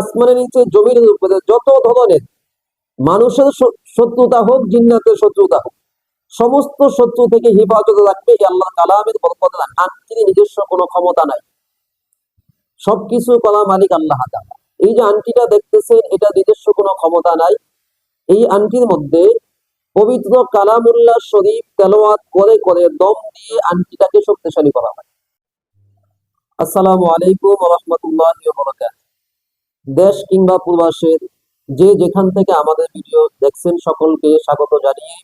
আসমানের নিচে, জমির উপরে, যত ধরনের মানুষের শত্রুতা হোক, জিন্নাতের শত্রুতা হোক, সমস্ত শত্রু থেকে হেফাজতে রাখবে এই আল্লাহ কালামের বরকত দান আন্টির নিজস্ব কোনো ক্ষমতা নাই। সবকিছু কলা মালিক আল্লাহ এই যে আন্টিটা দেখতেছেন, এটা নিজস্ব কোনো ক্ষমতা নাই। এই আন্টির মধ্যে পবিত্র কালামুল্লাহ শরীফ তেলাওয়াত করে করে দম দিয়ে আন্টিটাকে শক্তিশালী করা হয়। আসসালামু আলাইকুম রহমতুল্লাহ দেশ কিংবা প্রবাসের যে যেখান থেকে আমাদের ভিডিও দেখছেন সকলকে স্বাগত জানিয়ে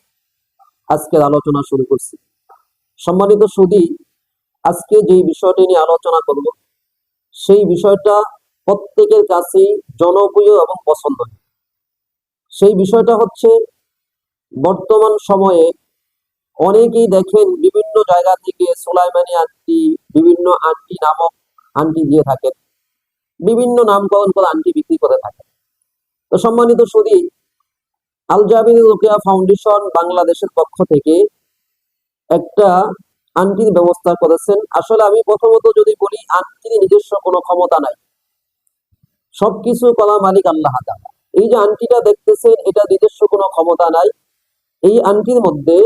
আজকের আলোচনা শুরু করছি। সম্মানিত সুদী আজকে যে বিষয়টি নিয়ে আলোচনা করব, সেই বিষয়টা প্রত্যেকের কাছেই জনপ্রিয় এবং পছন্দনীয়। সেই বিষয়টা হচ্ছে, বর্তমান সময়ে অনেকেই দেখেন বিভিন্ন জায়গা থেকে সোলাইমানি আন্টি, বিভিন্ন আন্টি নামক আন্টি দিয়ে থাকেন। বিভিন্ন নামকরণ করে আন্টি বিক্রি করে থাকেন তো সম্মানিত সুদী আল জাবির রোকেয়া ফাউন্ডেশন বাংলাদেশের পক্ষ থেকে একটা আন্টির ব্যবস্থা করেছেন। আসলে আমি প্রথমত যদি বলি আন্টির নিজস্ব কোনো ক্ষমতা নাই। সবকিছু কলা মালিক আল্লাহ এই যে আন্টিটা দেখতেছেন, এটা নিজস্ব কোনো ক্ষমতা নাই। এই আন্টির মধ্যে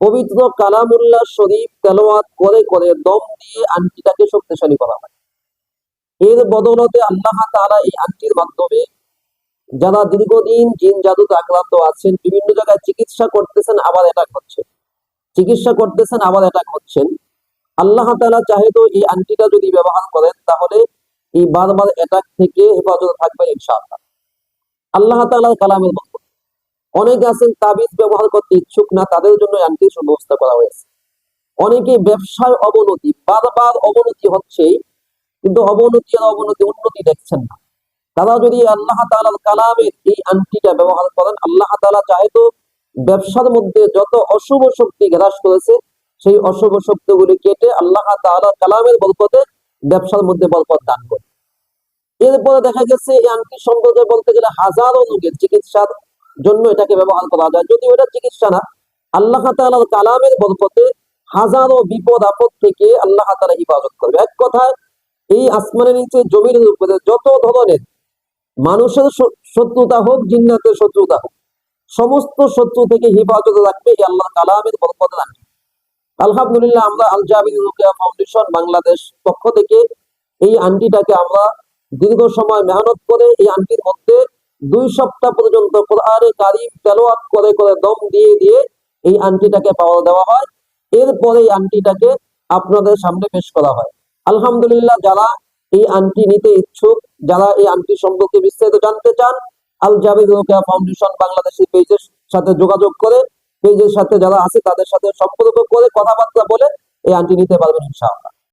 পবিত্র কালামুল্লাহ শরীফ তেলাওয়াত করে করে দম দিয়ে আন্টিটাকে শক্তিশালী করা হয়। এর বদলতে আল্লাহ তাআলা এই আন্টির মাধ্যমে যারা দীর্ঘদিন জিন জাদুতে আক্রান্ত আছেন, বিভিন্ন জায়গায় চিকিৎসা করতেছেন, আবার অ্যাটাক হচ্ছে চিকিৎসা করতেছেন, আবার অ্যাটাক হচ্ছেন। আল্লাহ তাআলা চাহে তো এই আন্টিটা যদি ব্যবহার করেন, তাহলে এই বারবার অ্যাটাক থেকে হেফাজত থাকবে ইনশাআল্লাহ। আল্লাহ তাআলার কালামের মতো। অনেকে আছেন, তাবিজ ব্যবহার করতে ইচ্ছুক না, তাদের জন্য এই আন্টির সুব্যবস্থা করা হয়েছে। অনেকে ব্যবসায় অবনতি, বারবার অবনতি হচ্ছে কিন্তু অবনতি আর অবনতি উন্নতি দেখছেন না। তারা যদি আল্লাহ তাআলার কালামের এই আন্টিটা ব্যবহার করেন, আল্লাহ তাআলা চাহে তো ব্যবসার মধ্যে যত অশুভ শক্তি গ্রাস করেছে, সেই অশুভ শক্তিগুলি কেটে আল্লাহ তাআলার কালামের বরকতে ব্যবসার মধ্যে বরকত দান করে। এরপরে দেখা গেছে এই আংটি সম্পর্কে বলতে গেলে হাজারো রোগের চিকিৎসার জন্য এটাকে ব্যবহার করা যায়। যদিও এটা চিকিৎসা না, আল্লাহ তাআলার কালামের বরকতে হাজারো বিপদ আপদ থেকে আল্লাহ তাআলা হিফাজত করবে। এক কথায় এই আসমানের নিচে জমির যত ধরনের মানুষের শত্রুতা হোক, জিন্নাতের শত্রুতা হোক, সমস্ত শত্রু থেকে হেফাজতে রাখবে এই আল্লাহ কালামের বরকত দান আলহামদুলিল্লাহ আমরা আল জাবির ফাউন্ডেশন বাংলাদেশ পক্ষ থেকে এই আন্টিটাকে আমরা দীর্ঘ সময় মেহনত করে এই আন্টির মধ্যে দুই সপ্তাহ পর্যন্ত কোরআনে কারিম তেলাওয়াত করে করে দম দিয়ে দিয়ে এই আন্টিটাকে পাওয়া দেওয়া হয়। এরপরে এই আন্টিটাকে আপনাদের সামনে পেশ করা হয়। আলহামদুলিল্লাহ, যারা এই আনটি নিতে ইচ্ছুক, যারা এই আনটি সম্পর্কে বিস্তারিত জানতে চান, আল জাভেদ রোকেয়া ফাউন্ডেশন বাংলাদেশের পেজের সাথে যোগাযোগ করে, পেজের সাথে যারা আছে তাদের সাথে সম্পর্ক করে কথাবার্তা বলে এই আনটি নিতে পারবেন ইনশাআল্লাহ।